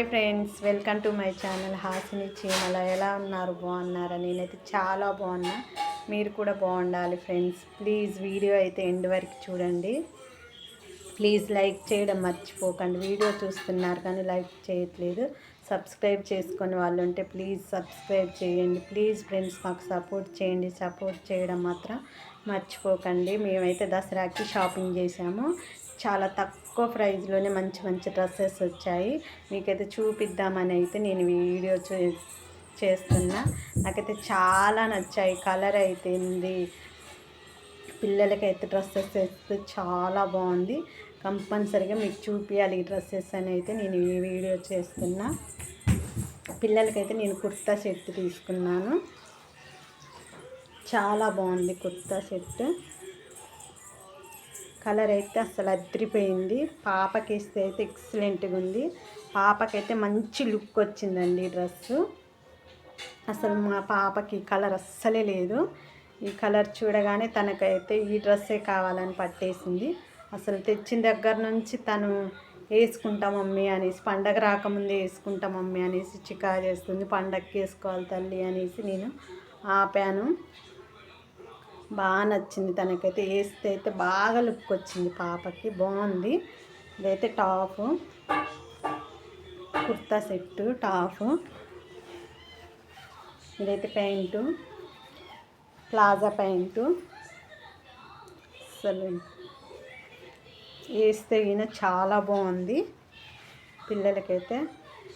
Hi friends welcome to my channel Hasini Cheemala. ఎలా ఉన్నారు? బాగున్నారా? నేనైతే చాలా బాగున్నా. మీరు కూడా బాగుండాలి ఫ్రెండ్స్. ప్లీజ్ వీడియో అయితే ఎండ్ వరకు చూడండి. ప్లీజ్ లైక్ చేయడం మర్చిపోకండి. వీడియో చూస్తున్నారు కానీ లైక్ చేయట్లేదు. సబ్స్క్రైబ్ చేసుకుని వాళ్ళు ఉంటే ప్లీజ్ సబ్స్క్రైబ్ చేయండి. ప్లీజ్ ఫ్రెండ్స్ మాకు సపోర్ట్ చేయండి. సపోర్ట్ చేయడం మాత్రం మర్చిపోకండి. మేమైతే దసరాకి షాపింగ్ చేసాము. చాలా తక్కువ ప్రైస్లోనే మంచి మంచి డ్రెస్సెస్ వచ్చాయి. మీకైతే చూపిద్దామని అయితే నేను వీడియో చేస్తున్నా. నాకైతే చాలా నచ్చాయి. కలర్ అయితే పిల్లలకైతే డ్రెస్సెస్ అయితే చాలా బాగుంది. కంపల్సరిగా మీకు చూపించాలి ఈ డ్రెస్సెస్ అని అయితే నేను ఈ వీడియో చేస్తున్నా. పిల్లలకైతే నేను కుర్తా సెట్ తీసుకున్నాను. చాలా బాగుంది కుర్తా సెట్. కలర్ అయితే అసలు అద్రిపోయింది. పాపకి వేస్తే అయితే ఎక్సలెంట్గా ఉంది. పాపకైతే మంచి లుక్ వచ్చిందండి డ్రెస్సు. అసలు మా పాపకి కలర్ అస్సలే లేదు. ఈ కలర్ చూడగానే తనకైతే ఈ డ్రెస్సే కావాలని పట్టేసింది. అసలు తెచ్చిన దగ్గర నుంచి తను వేసుకుంటా మమ్మీ అనేసి పండగ రాకముందే వేసుకుంటా మమ్మీ అనేసి చికా చేస్తుంది. పండగకి వేసుకోవాలి తల్లి అనేసి నేను ఆపాను. బాగా నచ్చింది. తనకైతే వేస్తే అయితే బాగా లుక్ వచ్చింది పాపకి. బాగుంది. ఇదైతే టాప్. Kurta set top. ఇదైతే ప్యాంటు. Palazzo pant. అసలు వేస్తే ఈయన చాలా బాగుంది. పిల్లలకైతే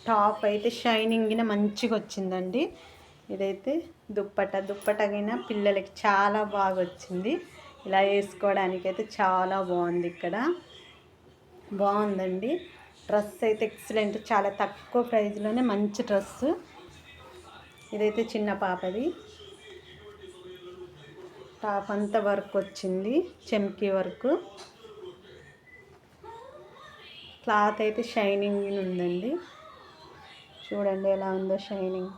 టాప్ అయితే షైనింగ్ మంచిగా వచ్చిందండి. ఇదైతే దుప్పట. దుప్పటగిన పిల్లలకి చాలా బాగా వచ్చింది ఇలా వేసుకోవడానికి అయితే చాలా బాగుంది ఇక్కడ. బాగుందండి. డ్రెస్ అయితే ఎక్సలెంట్. చాలా తక్కువ ప్రైజ్లోనే మంచి డ్రెస్సు ఇదైతే చిన్న పాపది. టాప్ అంతా వర్క్ వచ్చింది. చెమ్కీ వర్క్. క్లాత్ అయితే షైనింగ్ ఉందండి. చూడండి ఎలా ఉందో షైనింగ్.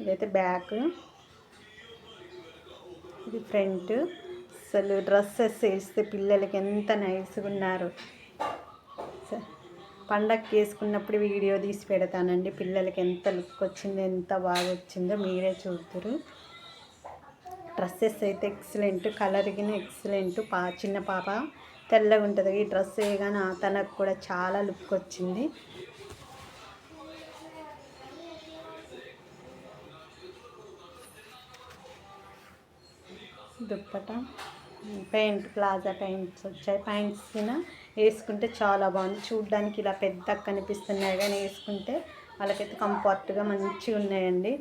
ఇదైతే బ్యాక్. ఇది ఫ్రంట్. అసలు డ్రెస్సెస్ వేస్తే పిల్లలకి ఎంత నైస్గా ఉన్నారు. పండగకి వేసుకున్నప్పుడు వీడియో తీసి పెడతానండి. పిల్లలకి ఎంత లుక్ వచ్చిందో ఎంత బాగా వచ్చిందో మీరే చూద్దరు. డ్రెస్సెస్ అయితే ఎక్సలెంట్ కలర్గిన ఎక్సలెంట్. పా చిన్న పాప తెల్లగా ఉంటుంది ఈ డ్రెస్ వేయగానే తనకు కూడా చాలా లుక్ వచ్చింది. దుప్పట. పెయింట్ ప్లాజా పెయింట్స్ వచ్చాయి. పెయింట్స్ వేసుకుంటే చాలా బాగుంది. చూడ్డానికి ఇలా పెద్దగా కనిపిస్తున్నాయి కానీ వేసుకుంటే వాళ్ళకైతే కంఫర్ట్గా మంచిగా ఉన్నాయండి.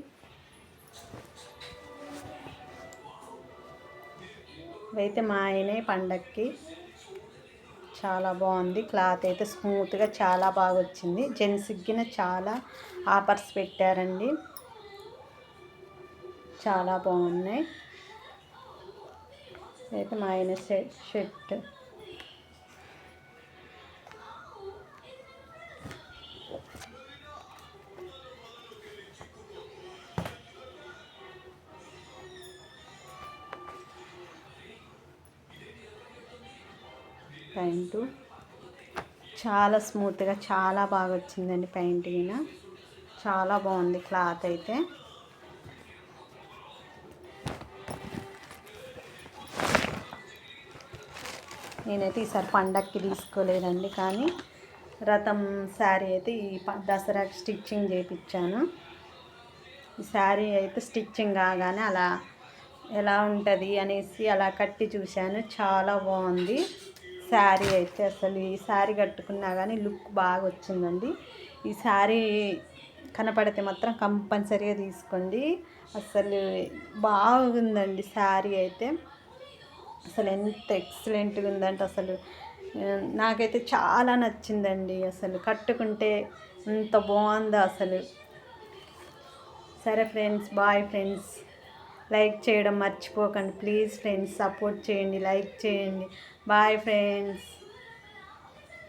ఇదైతే మా ఆయనే పండక్కి. చాలా బాగుంది. క్లాత్ అయితే స్మూత్గా చాలా బాగా వచ్చింది. జెంట్స్కి చాలా ఆఫర్స్ పెట్టారండి. చాలా బాగున్నాయి. అయితే మా ఆయన షర్ట్. ప్యాంటు. చాలా స్మూత్గా చాలా బాగా వచ్చిందండి ప్యాంట్ చాలా బాగుంది క్లాత్ అయితే. నేనైతే ఈసారి పండక్కి తీసుకోలేదండి కానీ రథం శారీ అయితే ఈ దసరాకి స్టిచ్చింగ్ చేయించాను ఈ శారీ అయితే స్టిచ్చింగ్ కాగానే అలా ఎలా ఉంటుంది అనేసి అలా కట్టి చూశాను చాలా బాగుంది. శారీ అయితే అసలు ఈ శారీ కట్టుకున్నా కానీ లుక్ బాగా వచ్చిందండి ఈ శారీ కనపడితే మాత్రం కంపల్సరీగా తీసుకోండి. అసలు బాగుందండి శారీ అయితే. అసలు ఎంత ఎక్సలెంట్గా ఉందంటే అసలు నాకైతే చాలా నచ్చిందండి అసలు. కట్టుకుంటే అంత బాగుందో అసలు. సరే ఫ్రెండ్స్ బాయ్ ఫ్రెండ్స్. లైక్ చేయడం మర్చిపోకండి. ప్లీజ్ ఫ్రెండ్స్ సపోర్ట్ చేయండి. లైక్ చేయండి. Bye friends.